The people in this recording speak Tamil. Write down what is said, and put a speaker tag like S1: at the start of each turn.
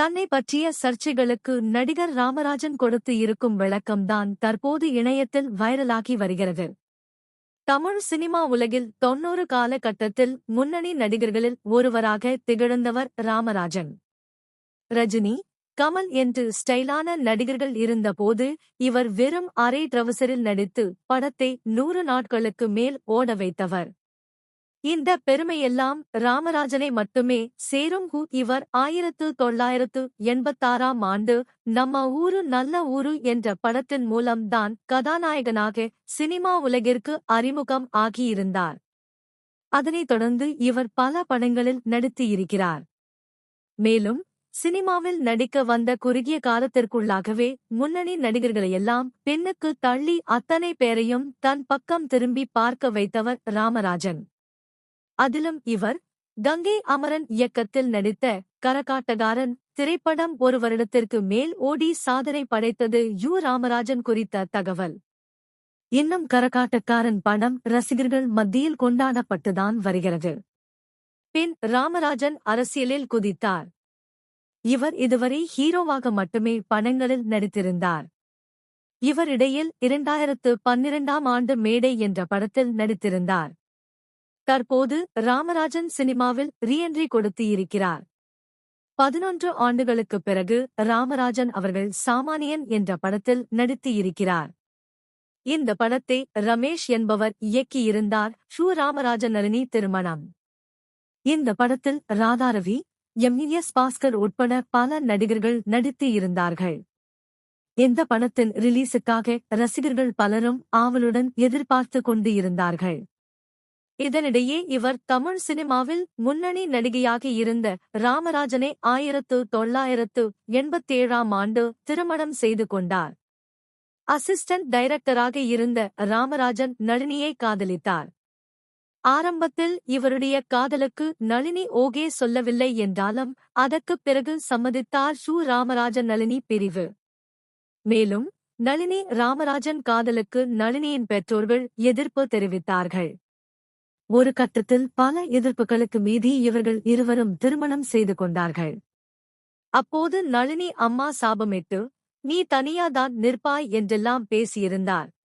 S1: தன்னை பற்றிய சர்ச்சைகளுக்கு நடிகர் ராமராஜன் கொடுத்து இருக்கும் விளக்கம்தான் தற்போது இணையத்தில் வைரலாகி வருகிறது. தமிழ் சினிமா உலகில் தொன்னூறு காலகட்டத்தில் முன்னணி நடிகர்களில் ஒருவராக திகழ்ந்தவர் ராமராஜன். ரஜினி கமல் என்று ஸ்டைலான நடிகர்கள் இருந்தபோது இவர் வெறும் அரை ட்ரவுசரில் நடித்து படத்தை நூறு நாட்களுக்கு மேல் ஓட வைத்தவர். இந்த பெருமையெல்லாம் ராமராஜனை மட்டுமே சேரும் ஹூ இவர் ஆயிரத்து தொள்ளாயிரத்து எண்பத்தாறாம் ஆண்டு நம்ம ஊரு நல்ல ஊரு என்ற படத்தின் மூலம்தான் கதாநாயகனாக சினிமா உலகிற்கு அறிமுகம் ஆகியிருந்தார். அதனைத் தொடர்ந்து இவர் பல படங்களில் நடித்திருக்கிறார். மேலும் சினிமாவில் நடிக்க வந்த குறுகிய காலத்திற்குள்ளாகவே முன்னணி நடிகர்களையெல்லாம் பெண்ணுக்கு தள்ளி அத்தனை பேரையும் தன் பக்கம் திரும்பி பார்க்க வைத்தவர் ராமராஜன். அதிலும் இவர் கங்கை அமரன் இயக்கத்தில் நடித்த கரகாட்டகாரன் திரைப்படம் ஒரு வருடத்திற்கு மேல் ஓடி சாதனை படைத்தது யு. ராமராஜன் குறித்த தகவல். இன்னும் கரகாட்டக்காரன் படம் ரசிகர்கள் மத்தியில் கொண்டாடப்பட்டுதான் வருகிறது. பின் ராமராஜன் அரசியலில் குதித்தார். இவர் இதுவரை ஹீரோவாக மட்டுமே படங்களில் நடித்திருந்தார். இவரிடையில் இரண்டாயிரத்து பன்னிரண்டாம் ஆண்டு மேடை என்ற படத்தில் நடித்திருந்தார். தற்போது ராமராஜன் சினிமாவில் ரீஎன்ட்ரி கொடுத்து இருக்கிறார் பதினொன்று ஆண்டுகளுக்குப் பிறகு ராமராஜன் அவர்கள் சாமானியன் என்ற படத்தில் நடித்து இருக்கிறார் இந்த படத்தை ரமேஷ் என்பவர் இயக்கியிருந்தார் ஷூ ராமராஜன் நளினி திருமணம். இந்த படத்தில் ராதாரவி எம்இஎஸ் பாஸ்கர் உட்பட பல நடிகர்கள் நடித்து இருந்தார்கள் இந்த படத்தின் ரிலீஸுக்காக ரசிகர்கள் பலரும் ஆவலுடன் எதிர்பார்த்து கொண்டு இருந்தார்கள் இதனிடையே இவர் தமிழ் சினிமாவில் முன்னணி நடிகையாக இருந்த ராமராஜனை ஆயிரத்து தொள்ளாயிரத்து எண்பத்தேழாம் ஆண்டு திருமணம் செய்து கொண்டார். அசிஸ்டன்ட் டைரக்டராக இருந்த ராமராஜன் நளினியை காதலித்தார். ஆரம்பத்தில் இவருடைய காதலுக்கு நளினி ஓகே சொல்லவில்லை என்றாலும் அதற்குப் பிறகு சம்மதித்தார் ஷூ ராமராஜன் நளினி பிரிவு. மேலும் நளினி ராமராஜன் காதலுக்கு நளினியின் பெற்றோர்கள் எதிர்ப்பு தெரிவித்தார்கள். ஒரு கட்டத்தில் பல எதிர்ப்புகளுக்கு மீதி இவர்கள் இருவரும் திருமணம் செய்து கொண்டார்கள். அப்போது நளினி அம்மா சாபமிட்டு நீ தனியாதான் நிற்பாய் என்றெல்லாம் பேசியிருந்தார்.